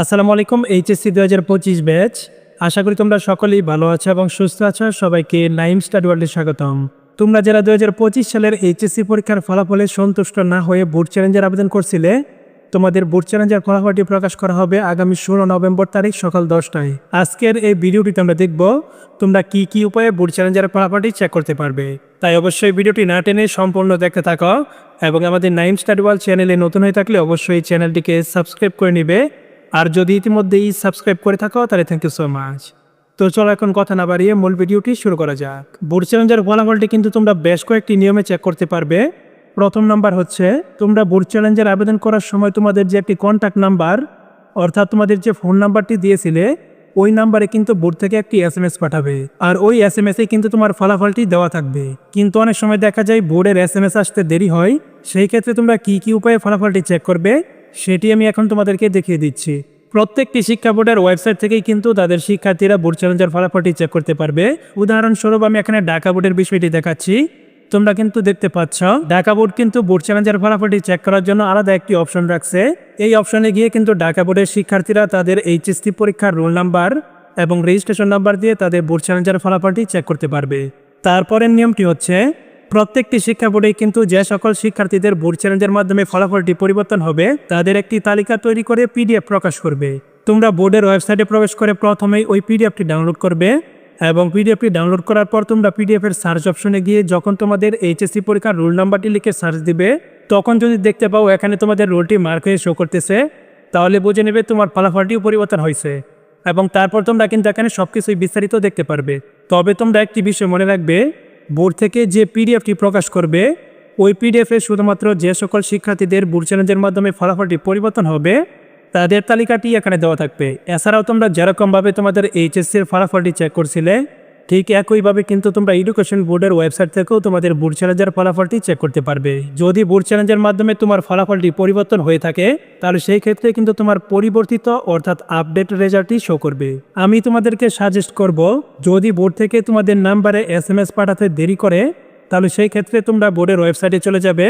আসসালামু আলাইকুম, এইচএসসি দু হাজার পঁচিশ ব্যাচ। আশা করি তোমরা সকলেই ভালো আছো এবং সুস্থ আছো। সবাইকে নাইম স্টাডি ওয়ার্ল্ডে স্বাগতম। তোমরা যারা দু হাজার পঁচিশ সালের এইচএসসি পরীক্ষার ফলাফলে সন্তুষ্ট না হয়ে বুট চ্যালেঞ্জের আবেদন করছিলে, তোমাদের বুট চ্যালেঞ্জের ফলাফলটি প্রকাশ করা হবে আগামী ষোলো নভেম্বর তারিখ সকাল দশটায়। আজকের এই ভিডিওটিতে আমরা দেখব তোমরা কি কি উপায়ে বুট চ্যালেঞ্জের ফলাফলটি চেক করতে পারবে। তাই অবশ্যই ভিডিওটি না টেনে সম্পূর্ণ দেখতে থাকো এবং আমাদের নাইম স্টাডি ওয়ার্ল্ড চ্যানেলে নতুন হয়ে থাকলে অবশ্যই চ্যানেলটিকে সাবস্ক্রাইব করে নিবে। আর যদি ইতিমধ্যেই সাবস্ক্রাইব করে থাকো, তাহলে থ্যাংক ইউ সো মাচ তো চলো এখন কথা না বাড়িয়ে মূল ভিডিওটি শুরু করা যাক। বুট চ্যালেঞ্জের ফলাফলটি কিন্তু তোমরা বেশ কয়েকটি নিয়মে চেক করতে পারবে। প্রথম নাম্বার হচ্ছে, তোমরা বুট চ্যালেঞ্জের আবেদন করার সময় তোমাদের যে একটি কন্ট্যাক্ট নাম্বার অর্থাৎ তোমাদের যে ফোন নাম্বারটি দিয়েছিলে, ওই নাম্বারে কিন্তু বোর্ড থেকে একটি এস এম এস পাঠাবে। আর ওই এস এম এসে কিন্তু তোমার ফলাফলটি দেওয়া থাকবে। কিন্তু অনেক সময় দেখা যায় বোর্ডের এস এম এস আসতে দেরি হয়। সেই ক্ষেত্রে তোমরা কি কি উপায়ে ফলাফলটি চেক করবে? সেটি আমি এখন তোমাদেরকে দেখিয়ে দিচ্ছি। প্রত্যেকটি শিক্ষা বোর্ডের ওয়েবসাইট থেকেই কিন্তু তাদের শিক্ষার্থীরা বোর্ড চ্যালেঞ্জের ফলাফলটি চেক করতে পারবে। উদাহরণস্বরূপ আমি এখানে ঢাকা বোর্ডের বিষয়টি দেখাচ্ছি। তোমরা কিন্তু দেখতে পাচ্ছ, ঢাকা বোর্ড কিন্তু বোর্ড চ্যালেঞ্জের ফলাফলটি চেক করার জন্য আলাদা একটি অপশন রাখছে। এই অপশনে গিয়ে কিন্তু ঢাকা বোর্ডের শিক্ষার্থীরা তাদের এইচএসসি পরীক্ষার রোল নাম্বার এবং রেজিস্ট্রেশন নাম্বার দিয়ে তাদের বোর্ড চ্যালেঞ্জের ফলাফলটি চেক করতে পারবে। তারপরের নিয়মটি হচ্ছে প্রত্যেকটি শিক্ষা বোর্ডে কিন্তু যে সকল শিক্ষার্থীদের বোর্ড চ্যালেঞ্জের মাধ্যমে ফলাফলটি পরিবর্তন হবে, তাদের একটি তালিকা তৈরি করে পিডিএফ প্রকাশ করবে। তোমরা বোর্ডের ওয়েবসাইটে প্রবেশ করে প্রথমেই ওই পিডিএফটি ডাউনলোড করবে এবং পিডিএফটি ডাউনলোড করার পর তোমরা পিডিএফের সার্চ অপশনে গিয়ে যখন তোমাদের এইচএসসি পরীক্ষার রোল নাম্বারটি লিখে সার্চ দিবে, তখন যদি দেখতে পাও এখানে তোমাদের রোলটি মার্ক হয়ে শো করতেছে, তাহলে বুঝে নেবে তোমার ফলাফলটিও পরিবর্তন হয়েছে এবং তারপর তোমরা কিন্তু এখানে সব কিছুই বিস্তারিত দেখতে পারবে। তবে তোমরা একটি বিষয় মনে রাখবে বোর্ড থেকে যে পিডিএফটি প্রকাশ করবে, ওই পিডিএফে শুধুমাত্র যে সকল শিক্ষার্থীদের বোর্ড চ্যালেঞ্জের মাধ্যমে ফলাফলটি পরিবর্তন হবে, তাদের তালিকাটি এখানে দেওয়া থাকবে। এছাড়াও তোমরা যেরকমভাবে তোমাদের এইচএসসির ফলাফলটি চেক করছিলে ঠিক একইভাবে কিন্তু তোমরা এডুকেশন বোর্ডের ওয়েবসাইট থেকেও তোমাদের বোর্ড চ্যালেঞ্জের ফলাফলটি চেক করতে পারবে। যদি বোর্ড চ্যালেঞ্জের মাধ্যমে তোমার ফলাফলটি পরিবর্তন হয়ে থাকে, তাহলে সেই ক্ষেত্রে কিন্তু তোমার পরিবর্তিত অর্থাৎ আপডেট রেজাল্টটি শো করবে। আমি তোমাদেরকে সাজেস্ট করব, যদি বোর্ড থেকে তোমাদের নাম্বারে এস এম এস পাঠাতে দেরি করে, তাহলে সেই ক্ষেত্রে তোমরা বোর্ডের ওয়েবসাইটে চলে যাবে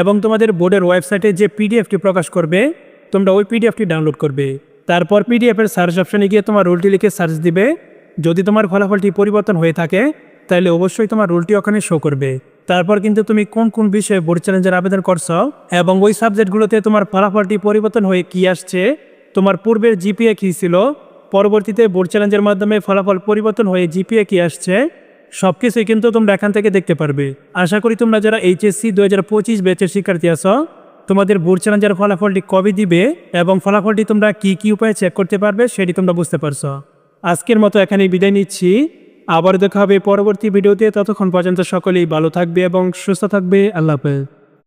এবং তোমাদের বোর্ডের ওয়েবসাইটে যে পিডিএফটি প্রকাশ করবে, তোমরা ওই পিডিএফটি ডাউনলোড করবে। তারপর পিডিএফের সার্চ অপশনে গিয়ে তোমার রোলটি লিখে সার্চ দিবে। যদি তোমার ফলাফলটি পরিবর্তন হয়ে থাকে, তাহলে অবশ্যই তোমার রোলটি ওখানে শো করবে। তারপর কিন্তু তুমি কোন কোন বিষয়ে বোর্ড চ্যালেঞ্জের আবেদন করছ এবং ওই সাবজেক্টগুলোতে তোমার ফলাফলটি পরিবর্তন হয়ে কি আসছে, তোমার পূর্বের জিপিএ কী ছিল, পরবর্তীতে বোর্ড চ্যালেঞ্জের মাধ্যমে ফলাফল পরিবর্তন হয়ে জিপিএ কি আসছে সব কিছুই কিন্তু তোমরা এখান থেকে দেখতে পারবে। আশা করি তোমরা যারা এইচএসসি দু হাজার পঁচিশ ব্যাচের শিক্ষার্থী আছো, তোমাদের বোর্ড চ্যালেঞ্জের ফলাফলটি কবে দিবে এবং ফলাফলটি তোমরা কি কি উপায়ে চেক করতে পারবে, সেটি তোমরা বুঝতে পারছ। আজকের মতো এখানে বিদায় নিচ্ছি। আবার দেখা হবে পরবর্তী ভিডিওতে। ততক্ষণ পর্যন্ত সকলেই ভালো থাকবে এবং সুস্থ থাকবে। আল্লাহ হাফেজ।